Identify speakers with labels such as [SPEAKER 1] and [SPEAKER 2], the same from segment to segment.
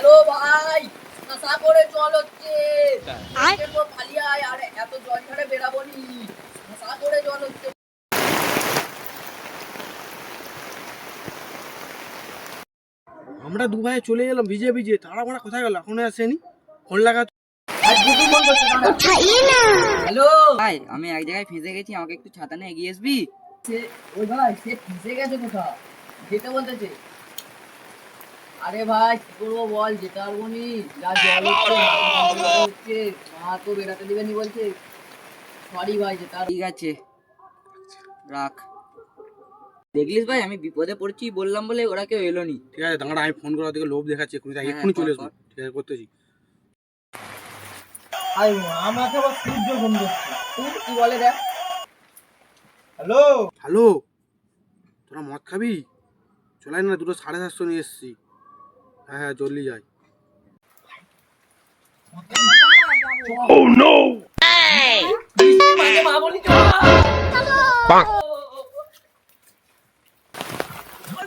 [SPEAKER 1] Hello ভাই আশা করে হচ্ছে। এত জল ঝাড়ে বেরাবো নি। আশা করে জল হচ্ছে।
[SPEAKER 2] আমরা দু ভাই চলে গেলাম ভিজে ভিজে তারা আমরা কোথায় গেল? এখনও আসেনি? ফোন লাগা
[SPEAKER 1] হ্যালো।
[SPEAKER 3] ভাই আমি এক জায়গায় ফেঁসে গেছি আমাকে একটু ছাতা নিয়ে এগিয়ে আসবি?
[SPEAKER 1] ওই ভাই সে ফেসে গেছে কোথাও? যেতে বলতেছে। আরে ভাই কি করব বল? যেতে পারব নি। যা জল হচ্ছে মা তো বেড়াতে দিবে নি বলছে। সরি ভাই যেতে
[SPEAKER 3] ঠিক আছে। রাখ। দেখলিস ভাই আমি বিপদে পড়ছি বললাম বলে ওরা কেউ এলো নি।
[SPEAKER 2] ঠিক আছে দাঁড়া আমি ফোন করে ওদেরকে লোভ দেখাচ্ছি। এক্ষুনি তাই
[SPEAKER 3] হ্যাঁ,
[SPEAKER 2] এক্ষুনি চলে
[SPEAKER 3] কর।
[SPEAKER 2] ঠিক আছে করতেছি।
[SPEAKER 1] আই আমাকে আবার সূর্য ঘুম তুই কি বলে দেখ।
[SPEAKER 2] হ্যালো হ্যালো তোরা মদ খাবি? চলে আয় না দুটো সাড়ে সাতশো নিয়ে এসছি। হ্যাঁ হ্যাঁ জলদি যাই।
[SPEAKER 1] মাঝে মা বলি চল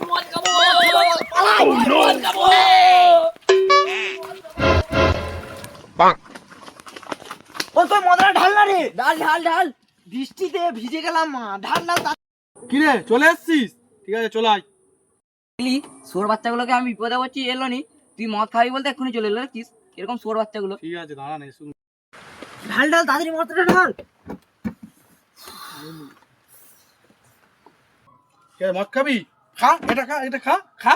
[SPEAKER 1] মদ খাব মদ
[SPEAKER 4] ও তোর মদরা ঢাল না রে? ঢাল ঢাল ঢাল। বৃষ্টিতে ভিজে গেলাম মা। ঢাল ঢাল তা-
[SPEAKER 2] কি রে চলে এসছিস? ঠিক আছে চলে আয়।
[SPEAKER 3] দেখলি সোর বাচ্চাগুলোকে আমি বিপদে পড়ছি এলো নি। তুই মদ খাবি বলতে এক্ষুনি চলে এলো কি এরকম সোর বাচ্চাগুলো।
[SPEAKER 2] ঠিক আছে দাঁড়া নেই শুন।
[SPEAKER 4] ঢাল ঢাল তাড়াতাড়ি মদটা ঢাল।
[SPEAKER 2] মদ খাবি? খা এটা খা এটা খা খা।